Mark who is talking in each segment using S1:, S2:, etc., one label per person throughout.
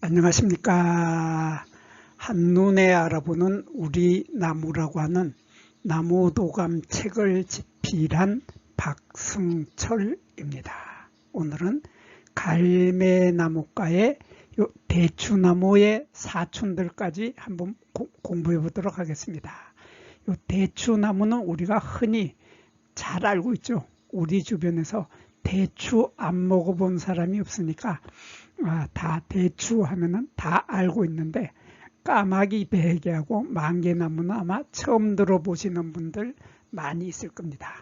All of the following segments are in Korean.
S1: 안녕하십니까. 한눈에 알아보는 우리 나무라고 하는 나무도감 책을 집필한 박승철입니다. 오늘은 갈매나무과의 대추나무의 사촌들까지 한번 고, 공부해 보도록 하겠습니다. 요 대추나무는 우리가 흔히 잘 알고 있죠. 우리 주변에서 대추 안 먹어본 사람이 없으니까 아, 다 대추 하면은 다 알고 있는데 까마귀 베개하고 만개나무는 아마 처음 들어보시는 분들 많이 있을 겁니다.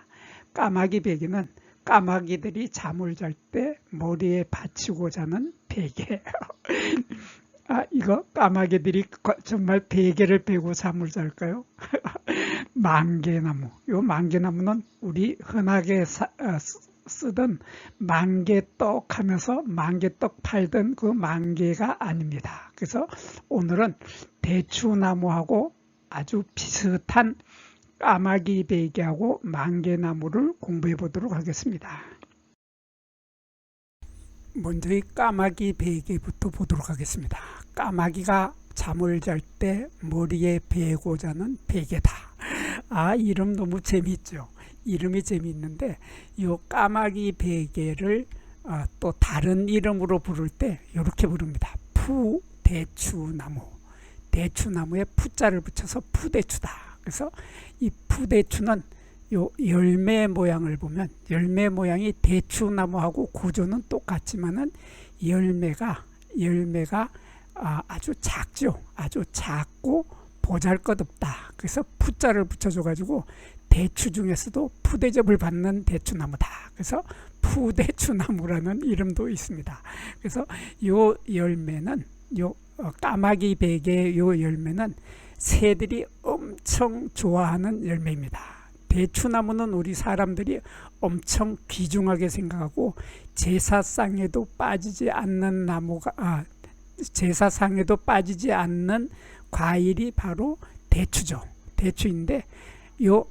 S1: 까마귀 베개는 까마귀들이 잠을 잘 때 머리에 받치고 자는 베개. 아, 이거 까마귀들이 정말 베개를 베고 잠을 잘까요? 만개나무. 요 만개나무는 우리 흔하게 사, 어, 쓰던 만개떡 하면서 만개떡 팔던 그 만개가 아닙니다. 그래서 오늘은 대추나무하고 아주 비슷한 까마귀 베개하고 만개나무를 공부해 보도록 하겠습니다. 먼저 이 까마귀 베개부터 보도록 하겠습니다. 까마귀가 잠을 잘 때 머리에 베고 자는 베개다. 아 이름 너무 재미있죠. 이름이 재미있는데 이 까마귀 베개를 어, 또 다른 이름으로 부를 때 이렇게 부릅니다. 푸 대추나무. 대추나무에 푸자를 붙여서 푸대추다. 그래서 이 푸대추는 요 열매 모양을 보면 열매 모양이 대추나무하고 구조는 똑같지만은 열매가 열매가 아, 아주 작죠. 아주 작고 보잘것없다. 그래서 푸자를 붙여줘 가지고 대추 중에서도 푸대접을 받는 대추나무다. 그래서 푸대추나무라는 이름도 있습니다. 그래서 요 열매는 요 어, 까마귀 베개 요 열매는 새들이 엄청 좋아하는 열매입니다. 대추나무는 우리 사람들이 엄청 귀중하게 생각하고 제사상에도 빠지지 않는 나무가 아, 제사상에도 빠지지 않는 과일이 바로 대추죠. 대추인데 요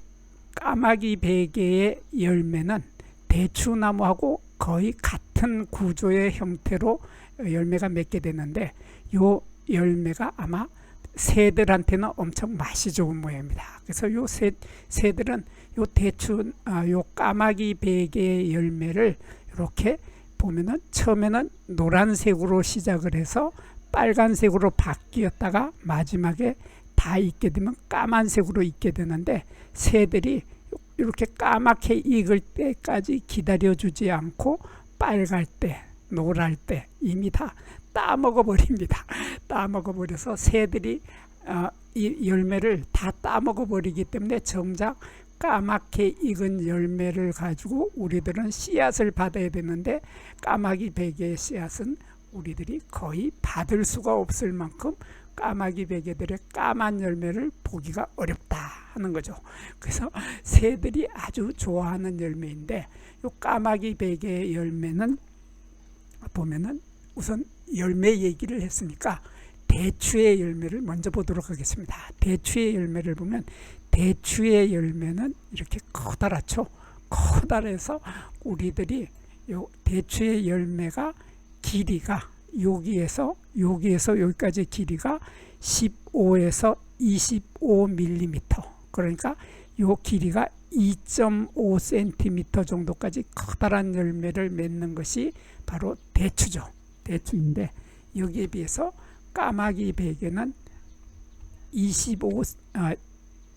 S1: 까마귀 베개의 열매는 대추나무하고 거의 같은 구조의 형태로 열매가 맺게 되는데 요 열매가 아마 새들한테는 엄청 맛이 좋은 모양입니다. 그래서 요 새, 새들은 요 대추, 아, 요 까마귀 베개의 열매를 이렇게 보면은 처음에는 노란색으로 시작을 해서 빨간색으로 바뀌었다가 마지막에 다 익게 되면 까만색으로 익게 되는데 새들이 이렇게 까맣게 익을 때까지 기다려주지 않고 빨갈 때, 노랄 때 이미 다 따먹어 버립니다. 따먹어 버려서 새들이 어, 이 열매를 다 따먹어 버리기 때문에 정작 까맣게 익은 열매를 가지고 우리들은 씨앗을 받아야 되는데 까마귀 베개의 씨앗은 우리들이 거의 받을 수가 없을 만큼 까마귀 베개들의 까만 열매를 보기가 어렵다 하는 거죠. 그래서 새들이 아주 좋아하는 열매인데 이 까마귀 베개 열매는 보면은 우선 열매 얘기를 했으니까 대추의 열매를 먼저 보도록 하겠습니다. 대추의 열매를 보면 대추의 열매는 이렇게 커다랗죠. 커다래서 우리들이 요 대추의 열매가 길이가 여기에서 여기에서 여기까지 길이가 15에서 25mm 그러니까 요 길이가 2.5cm 정도까지 커다란 열매를 맺는 것이 바로 대추죠. 대추인데 여기에 비해서 까마귀 베개는 25, 아,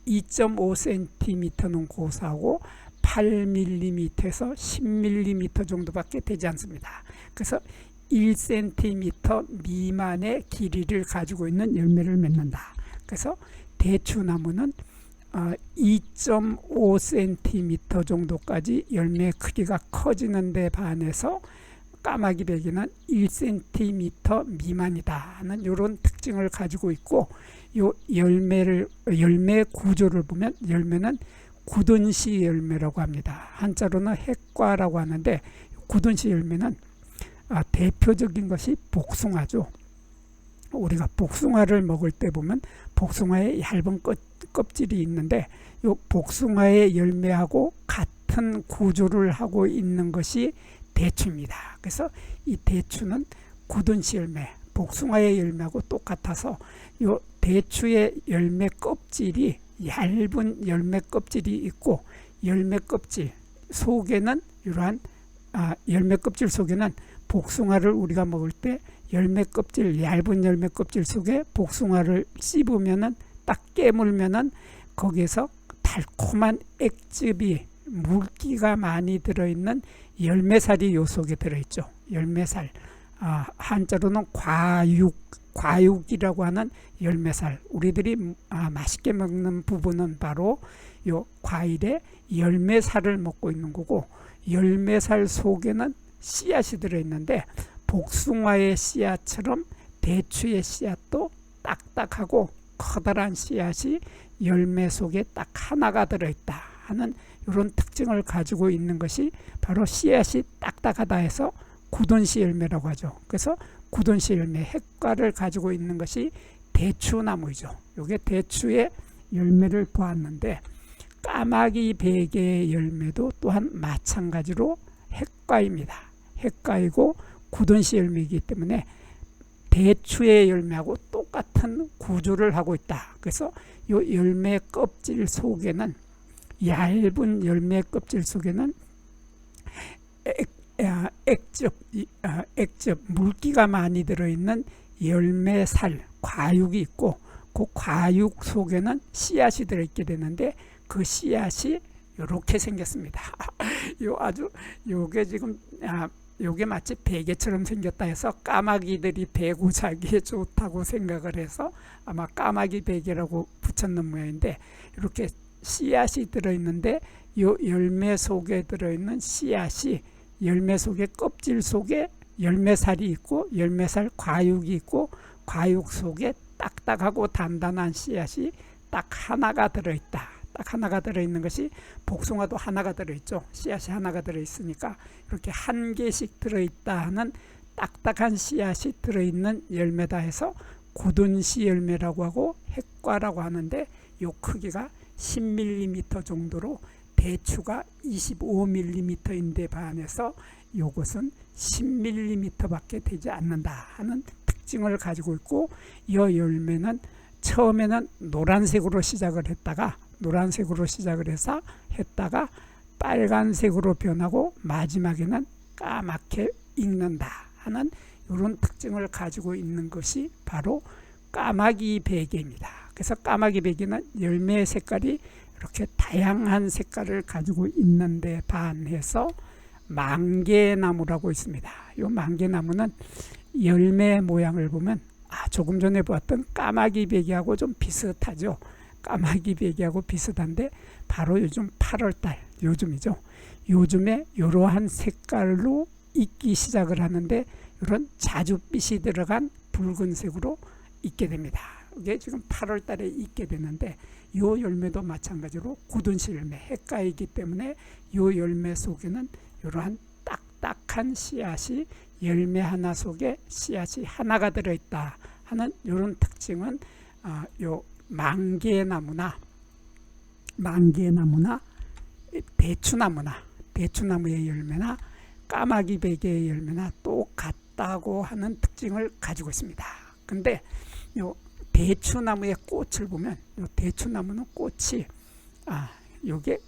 S1: 2.5cm는 고사하고 8mm에서 10mm 정도밖에 되지 않습니다. 그래서 1cm 미만의 길이를 가지고 있는 열매를 맺는다. 그래서 대추나무는 2.5cm 어, 정도까지 열매 크기가 커지는 데 반해서 까마귀 베기는 1cm 미만이다는 이런 특징을 가지고 있고 요 열매를 열매 구조를 보면 열매는 굳은시 열매라고 합니다. 한자로는 핵과라고 하는데 굳은시 열매는 아, 대표적인 것이 복숭아죠. 우리가 복숭아를 먹을 때 보면 복숭아의 얇은 껍, 껍질이 있는데 이 복숭아의 열매하고 같은 구조를 하고 있는 것이 대추입니다. 그래서 이 대추는 굳은 시 열매, 복숭아의 열매하고 똑같아서 요 대추의 열매 껍질이 얇은 열매 껍질이 있고 열매 껍질 속에는 이러한 아, 열매 껍질 속에는 복숭아를 우리가 먹을 때 열매 껍질 얇은 열매 껍질 속에 복숭아를 씹으면은 딱 깨물면은 거기에서 달콤한 액즙이 물기가 많이 들어있는 열매살이 요 속에 들어있죠. 열매살. 아, 한자로는 과육, 과육이라고 하는 열매살. 우리들이 아, 맛있게 먹는 부분은 바로 요 과일의 열매살을 먹고 있는 거고 열매살 속에는 씨앗이 들어있는데 복숭아의 씨앗처럼 대추의 씨앗도 딱딱하고 커다란 씨앗이 열매 속에 딱 하나가 들어있다 하는 이런 특징을 가지고 있는 것이 바로 씨앗이 딱딱하다 해서 굳은 씨 열매라고 하죠. 그래서 굳은 씨 열매 핵과를 가지고 있는 것이 대추나무이죠. 이게 대추의 열매를 보았는데 까마귀 베개의 열매도 또한 마찬가지로 핵과입니다. 핵과이고 굳은 씨 열매이기 때문에 대추의 열매하고 똑같은 구조를 하고 있다. 그래서 이 열매 껍질 속에는 얇은 열매 껍질 속에는 액, 아, 액즙, 아, 액즙, 물기가 많이 들어있는 열매살, 과육이 있고 그 과육 속에는 씨앗이 들어있게 되는데 그 씨앗이 이렇게 생겼습니다. 요 아주 요게 지금 아, 요게 마치 베개처럼 생겼다 해서 까마귀들이 배고 자기에 좋다고 생각을 해서 아마 까마귀 베개라고 붙였는 모양인데 이렇게 씨앗이 들어있는데 요 열매 속에 들어있는 씨앗이 열매 속에 껍질 속에 열매살이 있고 열매살 과육이 있고 과육 속에 딱딱하고 단단한 씨앗이 딱 하나가 들어있다. 딱 하나가 들어있는 것이 복숭아도 하나가 들어있죠. 씨앗이 하나가 들어있으니까 이렇게 한 개씩 들어있다 하는 딱딱한 씨앗이 들어있는 열매다 해서 굳은 씨 열매라고 하고 핵과라고 하는데 요 크기가 10mm 정도로 대추가 25mm인데 반해서 요것은 10mm밖에 되지 않는다 하는 특징을 가지고 있고 이 열매는 처음에는 노란색으로 시작을 했다가 노란색으로 시작을 해서 했다가 빨간색으로 변하고 마지막에는 까맣게 익는다 하는 이런 특징을 가지고 있는 것이 바로 까마귀 베개입니다. 그래서 까마귀 베개는 열매 색깔이 이렇게 다양한 색깔을 가지고 있는데 반해서 망개나무라고 있습니다. 이 망개나무는 열매 모양을 보면 아, 조금 전에 보았던 까마귀 베개하고 좀 비슷하죠. 까마귀 베개하고 비슷한데 바로 요즘 8월달 요즘이죠. 요즘에 이러한 색깔로 익기 시작을 하는데 이런 자줏빛이 들어간 붉은색으로 익게 됩니다. 이게 지금 8월 달에 익게 되는데 요 열매도 마찬가지로 굳은 열매, 핵가이기 때문에 요 열매 속에는 이러한 딱딱한 씨앗이 열매 하나 속에 씨앗이 하나가 들어있다 하는 이런 특징은 어, 요 망개나무나 망개나무나 대추나무나 대추나무의 열매나 까마귀 베개의 열매나 똑같다고 하는 특징을 가지고 있습니다. 근데 요 대추나무의 꽃을 보면 요 대추나무는 꽃이 아 요게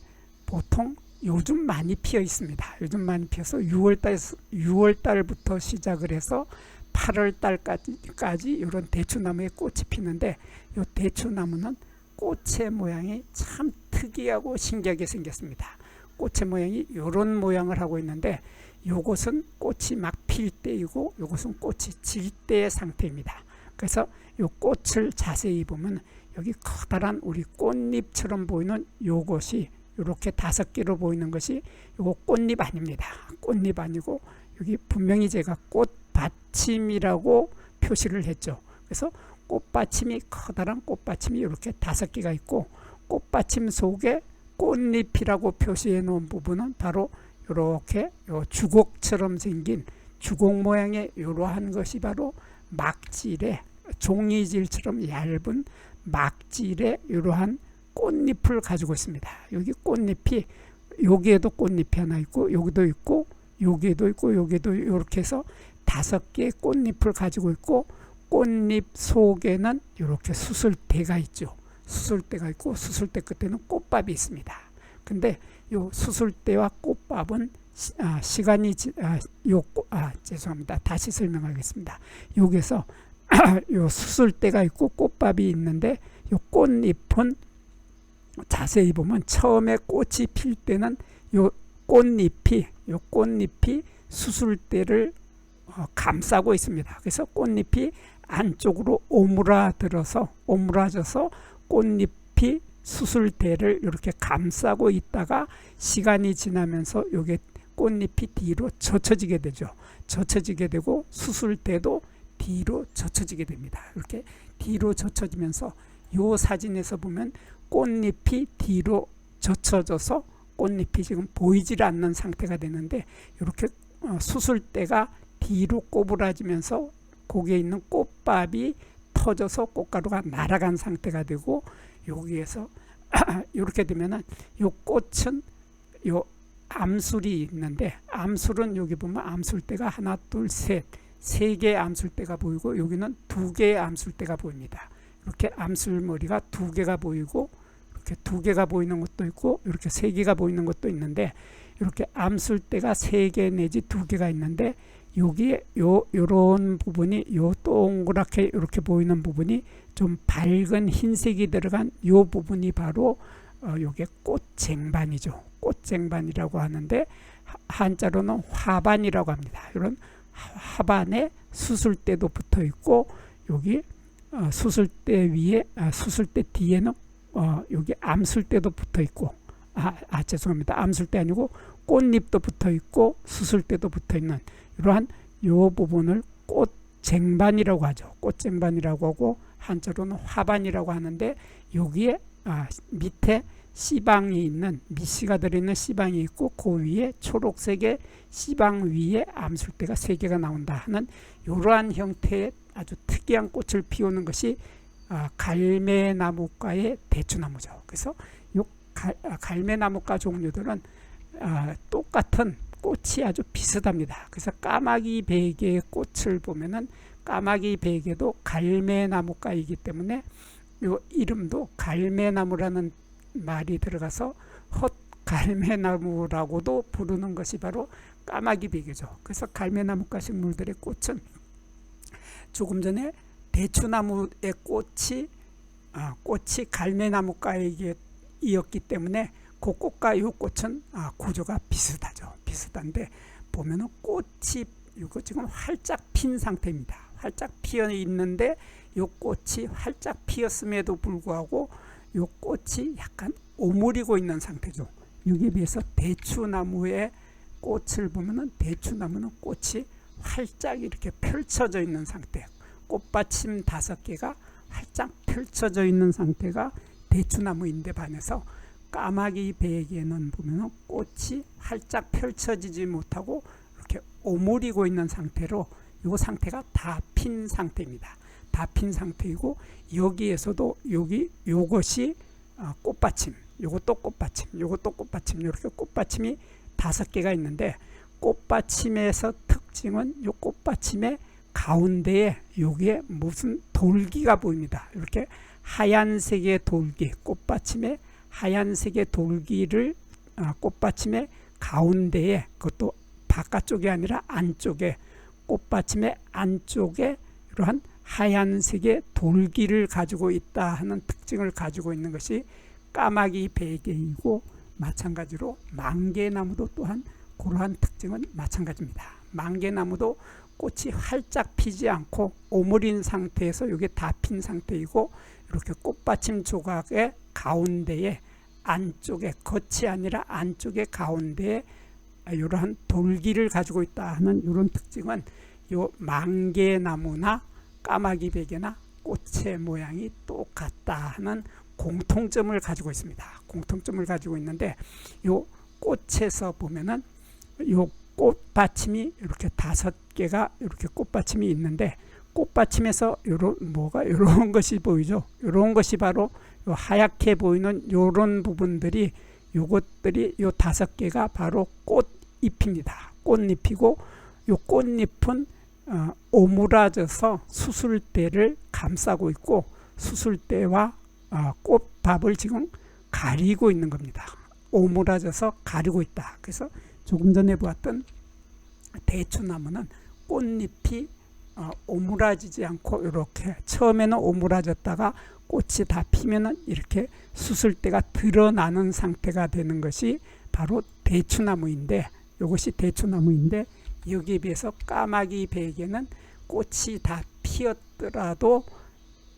S1: 보통 요즘 많이 피어 있습니다. 요즘 많이 피어서 6월달 6월달부터 시작을 해서 8월 달까지 이런 대추나무에 꽃이 피는데 이 대추나무는 꽃의 모양이 참 특이하고 신기하게 생겼습니다. 꽃의 모양이 이런 모양을 하고 있는데 이것은 꽃이 막 필 때이고 이것은 꽃이 질 때의 상태입니다. 그래서 이 꽃을 자세히 보면 여기 커다란 우리 꽃잎처럼 보이는 요것이 이렇게 다섯 개로 보이는 것이 이거 꽃잎 아닙니다. 꽃잎 아니고 여기 분명히 제가 꽃 받침이라고 표시를 했죠. 그래서 꽃받침이 커다란 꽃받침이 이렇게 다섯 개가 있고 꽃받침 속에 꽃잎이라고 표시해 놓은 부분은 바로 이렇게 주걱처럼 생긴 주걱 모양의 이러한 것이 바로 막질의 종이질처럼 얇은 막질의 이러한 꽃잎을 가지고 있습니다. 여기 꽃잎이 여기에도 꽃잎이 하나 있고 여기도 있고 여기에도 있고 여기에도 이렇게 해서 다섯 개의 꽃잎을 가지고 있고 꽃잎 속에는 이렇게 수술대가 있죠. 수술대가 있고 수술대 끝에는 꽃밥이 있습니다. 근데 요 수술대와 꽃밥은 시, 아, 시간이 지, 아, 요, 꽃- 아, 죄송합니다. 다시 설명하겠습니다. 여기서 요 수술대가 있고 꽃밥이 있는데 요 꽃잎은 자세히 보면 처음에 꽃이 필 때는 요 꽃잎이 요 꽃잎이 수술대를 어, 감싸고 있습니다. 그래서 꽃잎이 안쪽으로 오므라들어서 오므라져서 꽃잎이 수술대를 이렇게 감싸고 있다가 시간이 지나면서 요게 꽃잎이 뒤로 젖혀지게 되죠. 젖혀지게 되고 수술대도 뒤로 젖혀지게 됩니다. 이렇게 뒤로 젖혀지면서 요 사진에서 보면 꽃잎이 뒤로 젖혀져서 꽃잎이 지금 보이질 않는 상태가 되는데 이렇게 어, 수술대가 뒤로 꼬부라지면서 거기에 있는 꽃밥이 터져서 꽃가루가 날아간 상태가 되고 여기에서 이렇게 되면은 요 꽃은 요 암술이 있는데 암술은 여기 보면 암술대가 하나 둘셋 세 개의 암술대가 보이고 여기는 두 개의 암술대가 보입니다. 이렇게 암술머리가 두 개가 보이고 이렇게 두 개가 보이는 것도 있고 이렇게 세 개가 보이는 것도 있는데 이렇게 암술대가 세 개 내지 두 개가 있는데 여기에 요 요런 부분이 요 동그랗게 이렇게 보이는 부분이 좀 밝은 흰색이 들어간 요 부분이 바로 어 요게 꽃쟁반이죠. 꽃쟁반이라고 하는데 하- 한자로는 화반이라고 합니다. 이런 하- 화반에 수술대도 붙어 있고 여기 어, 수술대 위에 아, 수술대 뒤에는 어, 여기 암술대도 붙어 있고 아, 아 죄송합니다. 암술대 아니고 꽃잎도 붙어 있고 수술대도 붙어 있는 이러한 요 부분을 꽃쟁반이라고 하죠. 꽃쟁반이라고 하고 한자로는 화반이라고 하는데 여기에 아, 밑에 씨방이 있는 미씨가 들어있는 씨방이 있고 그 위에 초록색의 씨방 위에 암술대가 세 개가 나온다 하는 이러한 형태의 아주 특이한 꽃을 피우는 것이 아, 갈매나무과의 대추나무죠. 그래서 요 갈, 아, 갈매나무과 종류들은 아, 똑같은 꽃이 아주 비슷합니다. 그래서 까마귀 베개의 꽃을 보면은 까마귀 베개도 갈매나무과이기 때문에 요 이름도 갈매나무라는 말이 들어가서 헛 갈매나무라고도 부르는 것이 바로 까마귀 베개죠. 그래서 갈매나무과 식물들의 꽃은 조금 전에 대추나무의 꽃이 아, 꽃이 갈매나무과에 이었기 때문에 그 꽃과 이 꽃은 아, 구조가 비슷하죠. 비슷한데 보면은 꽃이 이거 지금 활짝 핀 상태입니다. 활짝 피어 있는데 이 꽃이 활짝 피었음에도 불구하고 이 꽃이 약간 오므리고 있는 상태죠. 여기에 비해서 대추나무의 꽃을 보면은 대추나무는 꽃이 활짝 이렇게 펼쳐져 있는 상태. 꽃받침 다섯 개가 활짝 펼쳐져 있는 상태가 대추나무인데 반해서 까마귀 베개는 보면 꽃이 활짝 펼쳐지지 못하고 이렇게 오므리고 있는 상태로 이 상태가 다 핀 상태입니다. 다 핀 상태이고 여기에서도 여기 요것이 어, 꽃받침, 요것도 꽃받침, 요것도 꽃받침 이렇게 꽃받침이 다섯 개가 있는데 꽃받침에서 특징은 요 꽃받침의 가운데에 여기에 무슨 돌기가 보입니다. 이렇게 하얀색의 돌기, 꽃받침에 하얀색의 돌기를 아, 꽃받침의 가운데에 그것도 바깥쪽이 아니라 안쪽에 꽃받침의 안쪽에 이러한 하얀색의 돌기를 가지고 있다 하는 특징을 가지고 있는 것이 까마귀 베개이고 마찬가지로 망개나무도 또한 그러한 특징은 마찬가지입니다. 망개나무도 꽃이 활짝 피지 않고 오므린 상태에서 이게 다 핀 상태이고 이렇게 꽃받침 조각의 가운데에 안쪽에 겉이 아니라 안쪽에 가운데에 이러한 돌기를 가지고 있다 하는 이런 특징은 요 망개나무나 까마귀 베개나 꽃의 모양이 똑같다 하는 공통점을 가지고 있습니다. 공통점을 가지고 있는데 요 꽃에서 보면은 요 꽃받침이 이렇게 다섯 개가 이렇게 꽃받침이 있는데 꽃받침에서 요런 뭐가 요런 것이 보이죠. 요런 것이 바로 요 하얗게 보이는 요런 부분들이 요것들이 요 다섯 개가 바로 꽃잎입니다. 꽃잎이고 요 꽃잎은 어, 오므라져서 수술대를 감싸고 있고 수술대와 어, 꽃밥을 지금 가리고 있는 겁니다. 오므라져서 가리고 있다. 그래서 조금 전에 보았던 대추나무는 꽃잎이 어, 오므라지지 않고 이렇게 처음에는 오므라졌다가 꽃이 다 피면은 이렇게 수술대가 드러나는 상태가 되는 것이 바로 대추나무인데 이것이 대추나무인데 여기에 비해서 까마귀 베개는 꽃이 다 피었더라도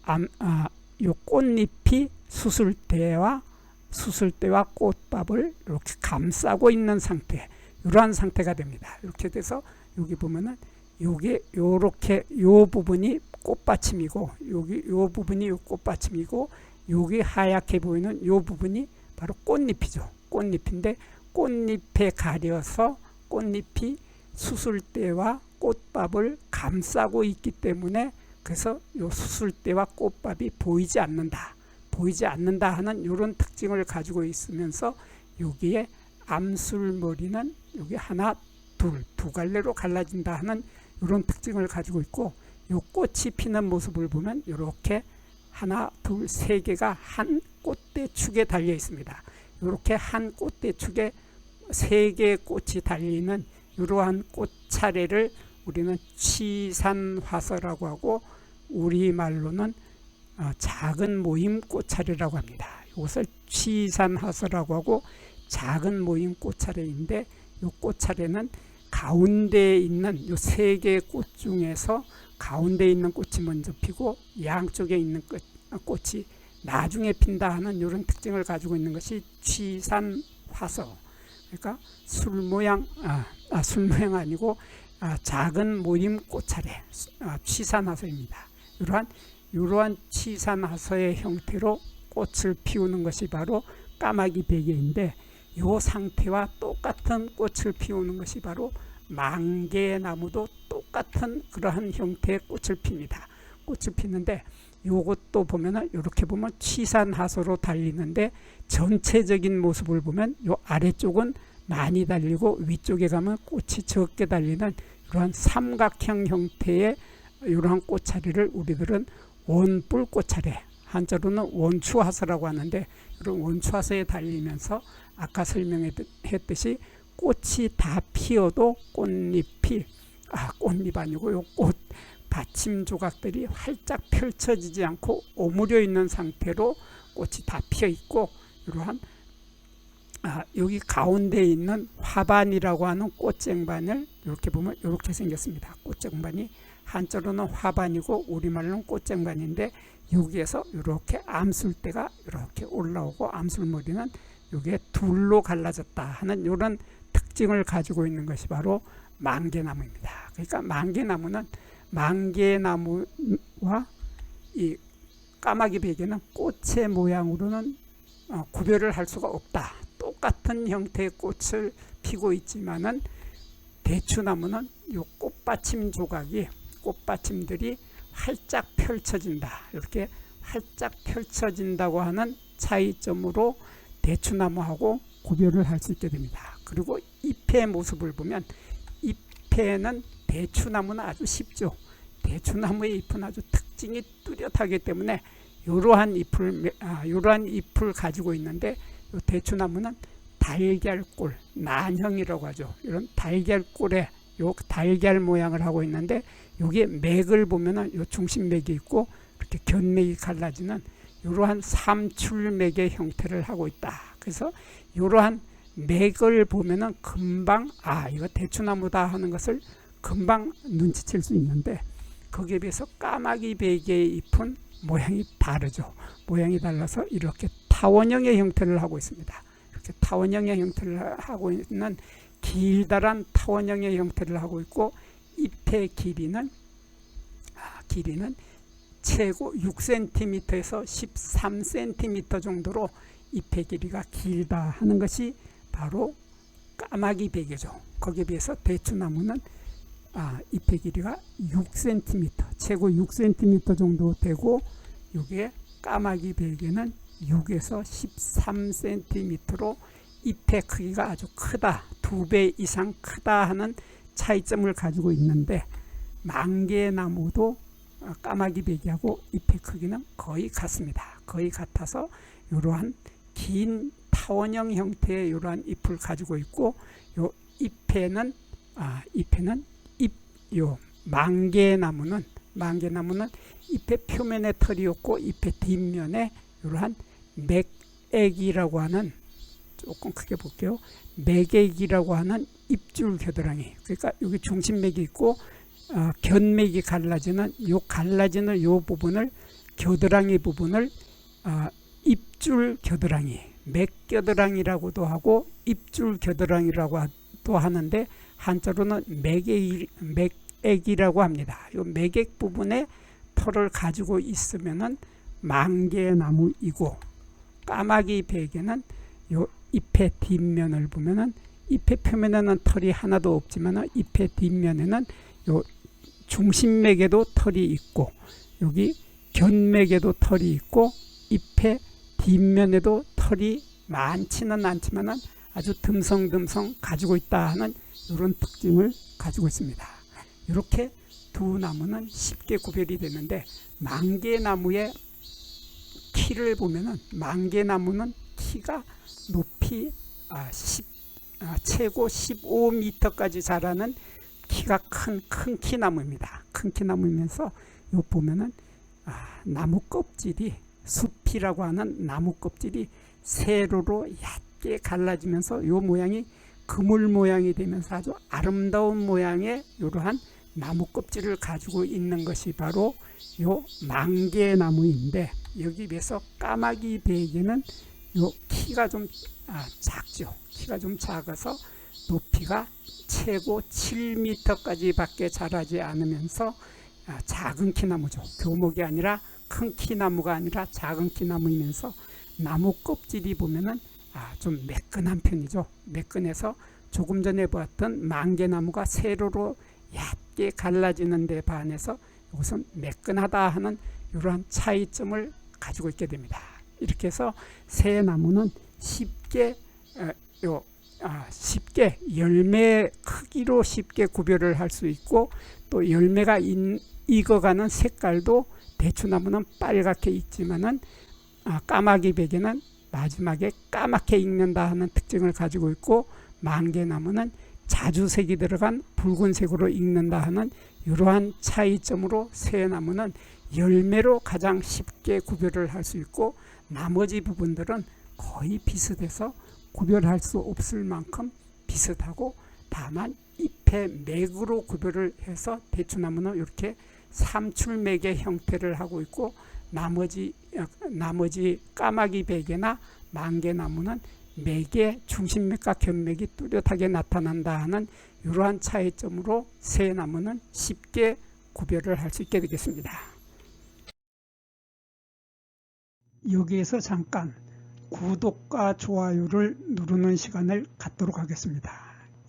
S1: 암, 아, 요 꽃잎이 수술대와 수술대와 꽃밥을 이렇게 감싸고 있는 상태 이러한 상태가 됩니다. 이렇게 돼서 여기 보면은 요게 요렇게 요 부분이 꽃받침이고 여기 요 부분이 요 꽃받침이고 여기 하얗게 보이는 요 부분이 바로 꽃잎이죠. 꽃잎인데 꽃잎에 가려서 꽃잎이 수술대와 꽃밥을 감싸고 있기 때문에 그래서 요 수술대와 꽃밥이 보이지 않는다. 보이지 않는다 하는 이런 특징을 가지고 있으면서 여기에 암술머리는 여기 하나 둘 두 갈래로 갈라진다 하는 이런 특징을 가지고 있고 요 꽃이 피는 모습을 보면 이렇게 하나 둘 세 개가 한 꽃대 축에 달려 있습니다. 이렇게 한 꽃대 축에 세 개의 꽃이 달리는 이러한 꽃 차례를 우리는 치산화서라고 하고 우리말로는 어, 작은 모임 꽃차례라고 합니다. 이것을 치산화서라고 하고 작은 모임 꽃차례인데 이 꽃차례는 가운데에 있는 이 세 개의 꽃 중에서 가운데 있는 꽃이 먼저 피고 양쪽에 있는 꽃, 꽃이 나중에 핀다 하는 이런 특징을 가지고 있는 것이 취산 화서 그러니까 술 모양 아, 아, 술 모양 아니고 아, 작은 모임 꽃차례 아, 취산 화서입니다. 이러한 이러한 취산 화서의 형태로 꽃을 피우는 것이 바로 까마귀 베개인데 이 상태와 똑같은 꽃을 피우는 것이 바로 망개 나무도 똑같은 그러한 형태의 꽃을 핍니다. 꽃을 피는데 요것도 보면은 이렇게 보면 취산하소로 달리는데 전체적인 모습을 보면 요 아래쪽은 많이 달리고 위쪽에 가면 꽃이 적게 달리는 그러한 삼각형 형태의 이러한 꽃차례를 우리들은 원뿔 꽃차례 한자로는 원추하서라고 하는데 이런 원추하서에 달리면서 아까 설명했듯이 꽃이 다 피어도 꽃잎이 아 꽃잎 아니고 요꽃 받침 조각들이 활짝 펼쳐지지 않고 오므려 있는 상태로 꽃이 다 피어 있고 이러한 아, 여기 가운데 있는 화반이라고 하는 꽃쟁반을 이렇게 보면 이렇게 생겼습니다. 꽃쟁반이 한자로는 화반이고 우리말로는 꽃쟁반인데 여기에서 이렇게 암술대가 이렇게 올라오고 암술머리는 여기에 둘로 갈라졌다 하는 이런 특징을 가지고 있는 것이 바로 망개나무입니다. 그러니까 망개나무는 망개나무와 이 까마귀 베개는 꽃의 모양으로는 어, 구별을 할 수가 없다. 똑같은 형태의 꽃을 피고 있지만은 대추나무는 이 꽃받침 조각이 꽃받침들이 활짝 펼쳐진다. 이렇게 활짝 펼쳐진다고 하는 차이점으로 대추나무하고 구별을 할 수 있게 됩니다. 그리고 잎의 모습을 보면 잎에는 대추나무는 아주 쉽죠. 대추나무의 잎은 아주 특징이 뚜렷하기 때문에 이러한 잎을 아, 이러한 잎을 가지고 있는데 이 대추나무는 달걀꼴 난형이라고 하죠. 이런 달걀꼴에 요 달걀 모양을 하고 있는데 여기에 맥을 보면은 요 중심맥이 있고 이렇게 견맥이 갈라지는 이러한 삼출맥의 형태를 하고 있다. 그래서 이러한 맥을 보면은 금방 아 이거 대추나무다 하는 것을 금방 눈치챌 수 있는데 거기에 비해서 까마귀 베개의 잎은 모양이 다르죠. 모양이 달라서 이렇게 타원형의 형태를 하고 있습니다. 이렇게 타원형의 형태를 하고 있는 길다란 타원형의 형태를 하고 있고 잎의 길이는 아, 길이는 최고 6cm에서 13cm 정도로 잎의 길이가 길다 하는 것이 바로 까마귀 베개죠. 거기에 비해서 대추나무는 아, 잎의 길이가 6cm, 최고 6cm 정도 되고 이게 까마귀 베개는 6에서 13cm로 잎의 크기가 아주 크다, 두 배 이상 크다 하는 차이점을 가지고 있는데 망개나무도 어, 까마귀 베기하고 잎의 크기는 거의 같습니다. 거의 같아서 이러한 긴 타원형 형태의 이러한 잎을 가지고 있고 요 잎에는 아, 잎에는 잎요 망개나무는 망개나무는 잎의 표면에 털이 없고 잎의 뒷면에 이러한 맥액이라고 하는 조금 크게 볼게요. 맥액이라고 하는 입줄 겨드랑이. 그러니까 여기 중심맥이 있고 어, 견맥이 갈라지는 요 갈라지는 요 부분을 겨드랑이 부분을 어, 입줄 겨드랑이, 맥겨드랑이라고도 하고 입줄 겨드랑이라고도 하는데 한자로는 맥액, 맥액이라고 합니다. 요 맥액 부분에 털을 가지고 있으면은 망개나무이고 까마귀 베개는 요 잎의 뒷면을 보면은 잎의 표면에는 털이 하나도 없지만 잎의 뒷면에는 요 중심맥에도 털이 있고 여기 견맥에도 털이 있고 잎의 뒷면에도 털이 많지는 않지만 아주 듬성듬성 가지고 있다 하는 이런 특징을 가지고 있습니다. 이렇게 두 나무는 쉽게 구별이 되는데 망개나무의 키를 보면은 망개나무는 키가 높이 아, 10, 아, 최고 15m까지 자라는 키가 큰 큰 키나무입니다. 큰 키나무이면서 요 보면은 아, 나무 껍질이 숲이라고 하는 나무 껍질이 세로로 얕게 갈라지면서 요 모양이 그물 모양이 되면서 아주 아름다운 모양의 이러한 나무 껍질을 가지고 있는 것이 바로 요 망개나무인데 여기 비해서 까마귀 베개는 요 키가 좀 아, 작죠. 키가 좀 작아서 높이가 최고 7m까지 밖에 자라지 않으면서 아, 작은 키나무죠. 교목이 아니라 큰 키나무가 아니라 작은 키나무이면서 나무 껍질이 보면은 아, 좀 매끈한 편이죠. 매끈해서 조금 전에 보았던 망개나무가 세로로 얕게 갈라지는 데 반해서 이것은 매끈하다 하는 이러한 차이점을 가지고 있게 됩니다. 이렇게 해서 새 나무는 쉽게 어, 요, 아, 쉽게 열매 크기로 쉽게 구별을 할 수 있고 또 열매가 인, 익어가는 색깔도 대추나무는 빨갛게 익지만은 아, 까마귀 베개는 마지막에 까맣게 익는다 하는 특징을 가지고 있고 망개나무는 자주색이 들어간 붉은색으로 익는다 하는 이러한 차이점으로 새나무는 열매로 가장 쉽게 구별을 할 수 있고 나머지 부분들은 거의 비슷해서 구별할 수 없을 만큼 비슷하고 다만 잎의 맥으로 구별을 해서 대추나무는 이렇게 삼출맥의 형태를 하고 있고 나머지 나머지 까마귀 베개나 망개나무는 맥의 중심맥과 견맥이 뚜렷하게 나타난다 하는 이러한 차이점으로 새 나무는 쉽게 구별을 할 수 있게 되겠습니다. 여기에서 잠깐 구독과 좋아요를 누르는 시간을 갖도록 하겠습니다.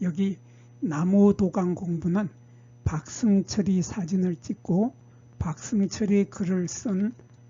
S1: 여기 나무 도강 공부는 박승철이 사진을 찍고 박승철이 글을 쓴